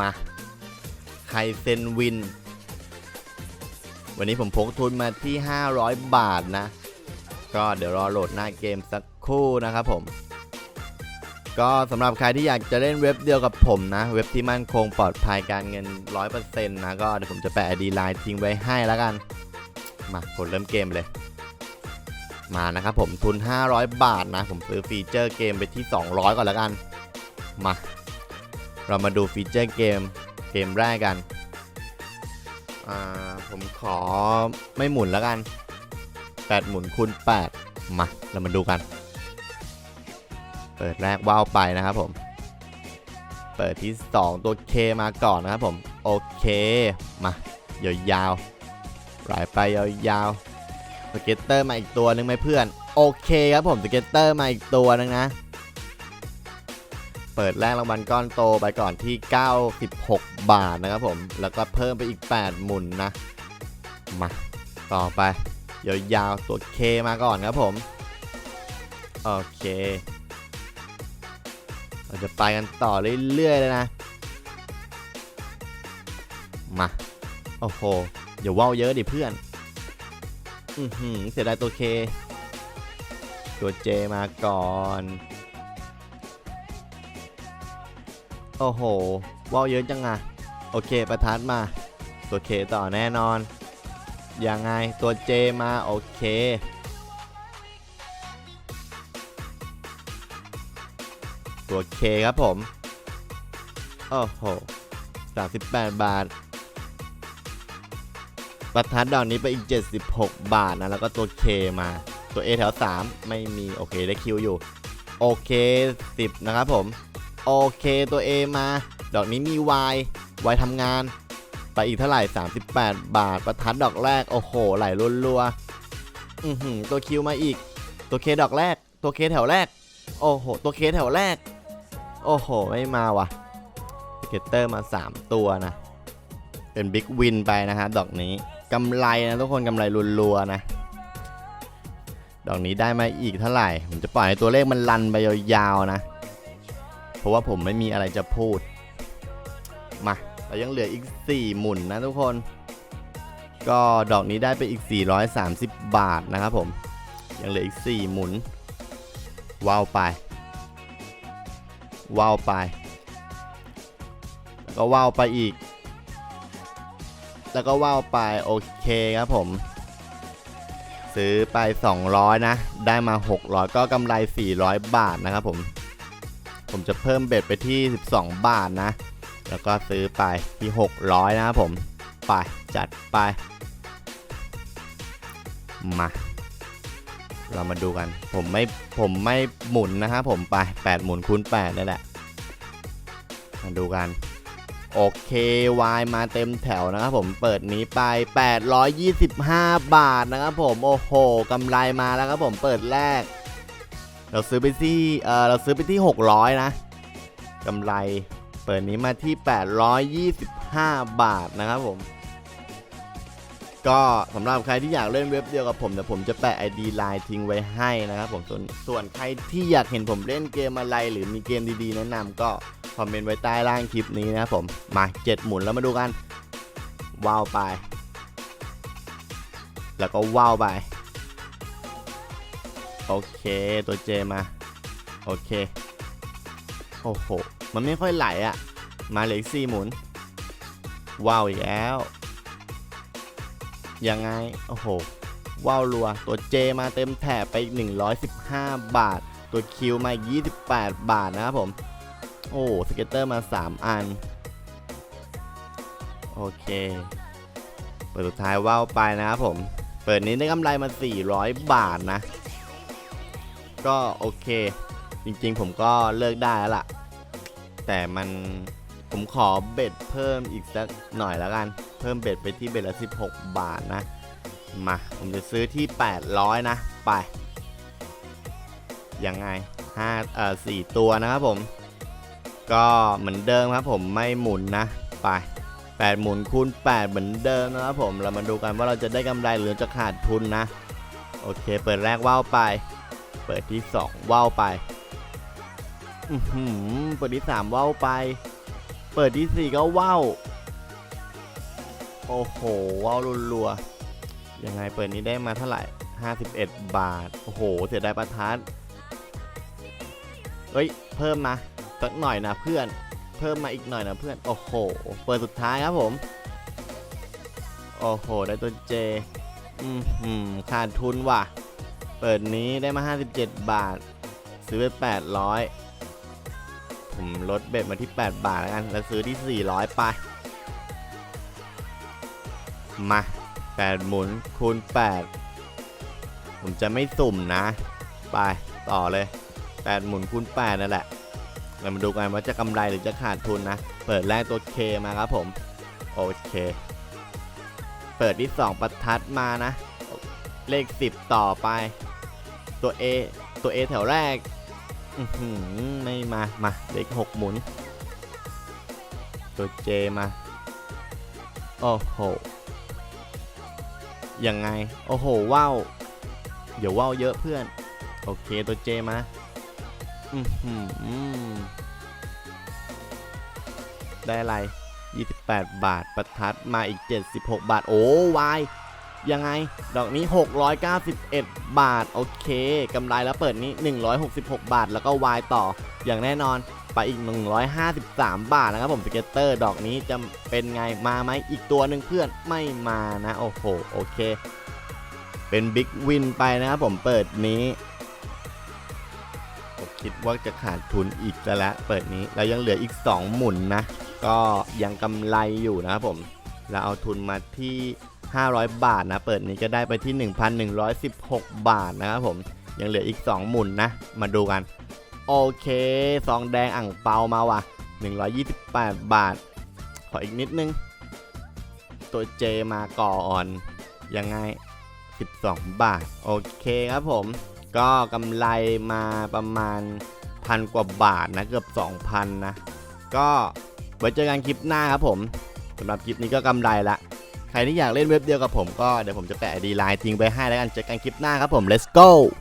มาไคเซนวิน วันนี้ผมพกทุนมาที่ 500 บาทนะ ก็เดี๋ยวรอโหลดหน้าเกมสักครู่นะครับผม ก็สำหรับใครที่อยากจะเล่นเว็บเดียวกับผมนะ เว็บที่มั่นคงปลอดภัยการเงิน 100%นะ ก็เดี๋ยวผมจะแปะ ID ไลน์ทิ้งไว้ให้แล้วกัน มากดเริ่มเกมเลย มานะครับผมทุน 500 บาทนะ ผมซื้อฟีเจอร์เกมไปที่ 200 ก่อนแล้วกัน มา เรามาดูฟีเจอร์เกมเกมแรกกันอ่าผมขอไม่หมุนแล้วกัน 8 หมุนคูณ8มา เรามาดูกัน เปิดแรกว่าวไปนะครับผม เปิดที่ 2 ตัว K มาก่อนนะครับผม โอเค มายาวๆไหลไปยาวๆสเก็ตเตอร์มาอีกตัวหนึงไหมเพื่อน โอเคครับผมสเก็ตเตอร์มาอีกตัวหนึงนะ เปิดแรกรางวัลก้อนโตไปก่อนที่ 96 บาทนะครับผม แล้วก็เพิ่มไปอีก 8 หมุนนะ มา ต่อไปยาวๆตัว K มาก่อนครับผม โอเค เราจะไปกันต่อเรื่อยๆเลยนะ มา โอ้โหอย่าว่าวเยอะดิเพื่อน อือหือเสียดายตัวเค ตัวเจมาก่อน โอ้โหว่าวเยอะจังอะโอเคประทัดมา ตัวเคต่อแน่นอน ยังไงตัวเจมาโอเค ตัวเคครับผม โอ้โห38บาท ประทัดดอกนี้ไปอีก 76 บาทนะ แล้วก็ตัวเคมา ตัว A แถว 3 ไม่มี โอเคได้คิวอยู่ โอเค 10 นะครับผม โอเคตัว A มา ดอกนี้มี Y Y ทำงาน ไปอีกเท่าไหร่ 38 บาท ประทัดดอกแรก โอ้โห ไหลรัวๆอือหือตัวคิวมาอีก ตัวเคดอกแรก ตัวเคแถวแรก โอ้โห ตัวเคแถวแรก โอ้โห ไม่มาว่ะสเกตเตอร์มา 3 ตัวนะ เป็นบิ๊กวินไปนะฮะ ดอกนี้กำไรนะทุกคนกำไรรัวๆนะ ดอกนี้ได้มาอีกเท่าไหร่ ผมจะปล่อยให้ตัวเลขมันรันไปยาวๆนะ เพราะว่าผมไม่มีอะไรจะพูด มาเรายังเหลืออีก 4 หมุนนะทุกคน ก็ดอกนี้ได้ไปอีก 430 บาทนะครับผม ยังเหลืออีก 4 หมุน ว้าวไป ว้าวไป แล้วก็ว้าวไปอีก แล้วก็ว้าวไปโอเคครับผมซื้อไป 200 นะ ได้มา 600 ก็กำไร 400 บาทนะครับผม ผมจะเพิ่มเบ็ดไปที่ 12 บาทนะ แล้วก็ซื้อไปที่ 600 นะครับผม ไป จัดไป มา เรามาดูกัน ผมไม่ ผมไม่หมุนนะครับผม ไป 8 หมุนคูณ8นี่แหละ มาดูกัน โอเควายมาเต็มแถวนะครับผม เปิดนี้ไป 825 บาทนะครับผม โอ้โหกำไรมาแล้วครับผม เปิดแรก เราซื้อไปที่เออเราซื้อไปที่ 600 นะกำไรเปิดนี้มาที่ 825 บาทนะครับผม ก็สำหรับใครที่อยากเล่นเว็บเดียวกับผมเดี๋ยวผมจะแปะ ID ไลน์ทิ้งไว้ให้นะครับผมส่วนส่วนใครที่อยากเห็นผมเล่นเกมอะไร หรือมีเกมดีๆ แนะนำก็คอมเมนต์ไว้ใต้ล่างคลิปนี้นะครับผมมา7หมุนแล้วมาดูกันว้าวไป แล้วก็ว้าวไป โอเคตัวเจมา โอเค โอ้โห มันไม่ค่อยไหลอะ่ะ มาเหลืออีกสี่หมุน ว้าวอีกแล้ว ยังไง โอ้โห ว้าวรัว ตัวเจมาเต็มแถบไปอีก115 บาท ตัวคิวมาอีก28 บาทนะครับผม โอ้สเก็ตเตอร์มา 3 อัน โอเค เปิดสุดท้ายว่าวไปนะครับผม เปิดนี้ได้กำไรมา 400 บาทนะ ก็โอเค จริงๆผมก็เลิกได้แล้วล่ะ แต่มันผมขอเบ็ดเพิ่มอีกสักหน่อยแล้วกัน เพิ่มเบ็ดไปที่เบ็ดละ 16 บาทนะ มา ผมจะซื้อที่ 800 นะ ไป ยังไง5เอ่อ4ตัวนะครับผม ก็เหมือนเดิมครับผมไม่หมุนนะ ไป 8 หมุนคูณ 8 เหมือนเดิมนะครับผม เรามาดูกันว่าเราจะได้กำไรหรือจะขาดทุนนะ โอเค เปิดแรกว่าวไป เปิดที่ 2 ว่าวไป อือหือเปิดที่ 3 ว่าวไป เปิดที่สี่ก็ว้าวโอ้โหว้าวรัวๆยังไงเปิดนี้ได้มาเท่าไหร่ 51 บาท โอ้โห เสียดายประทัดเฮ้ย เพิ่มมาสักหน่อยนะเพื่อน เพิ่มมาอีกหน่อยนะเพื่อน โอ้โห เปิดสุดท้ายครับผม โอ้โห ได้ตัวเจ อืมขาดทุนว่ะ เปิดนี้ได้มา 57 บาท ซื้อไป800 ผมลดเบ็ดมาที่ 8 บาทแล้วกัน แล้วซื้อที่ 400 ไป มา 8 หมุนคูณ 8 ผมจะไม่สุ่มนะ ไปต่อเลย 8 หมุนคูณ 8 นั่นแหละ เรามาดูกันว่าจะกำไรหรือจะขาดทุนนะ เปิดแรกตัว K มาครับผม โอเค เปิดที่ 2 ประทัดมานะเลข 10 ต่อไป ตัว A ตัว A แถวแรกไม่มา มาเลข6หมุน ตัว J มา โอ้โห ยังไง โอ้โหว้าวเดี๋ยวว้าวเยอะเพื่อน โอเคตัว J มา อือหือได้อะไร 28 บาท ประทัดมาอีก 76 บาท โอ้วาย ยังไง ดอกนี้ 691 บาท โอเคกำไรแล้วเปิดนี้ 166 บาท แล้วก็วายต่ออย่างแน่นอนไปอีก 153 บาทนะครับผมสเก็ตเตอร์ดอกนี้จะเป็นไงมาไหมอีกตัวหนึ่งเพื่อนไม่มานะ โอ้โห โอเค เป็นบิ๊กวินไปนะครับผมเปิดนี้ผมคิดว่าจะขาดทุนอีกแล้วเปิดนี้แล้วยังเหลืออีก 2 หมุนนะ ก็ยังกำไรอยู่นะครับผม เราเอาทุนมาที่ 500 บาทนะ เปิดนี้ก็ได้ไปที่ 1,116 บาทนะครับผม ยังเหลืออีก 2 หมุนนะ มาดูกัน โอเคซองแดงอ่างเปามาว่ะ 128 บาท ขออีกนิดนึง ตัวเจมาก่อนยังไง 12 บาท โอเคครับผม ก็กำไรมาประมาณพันกว่าบาทนะ เกือบ 2,000 นะ ก็ไว้เจอกันคลิปหน้าครับผมสำหรับคลิปนี้ก็กำไรละ ใครที่อยากเล่นเว็บเดียวกับผมก็เดี๋ยวผมจะแปะดีไลน์ทิ้งไปให้แล้วกันเจอกันคลิปหน้าครับผม let's go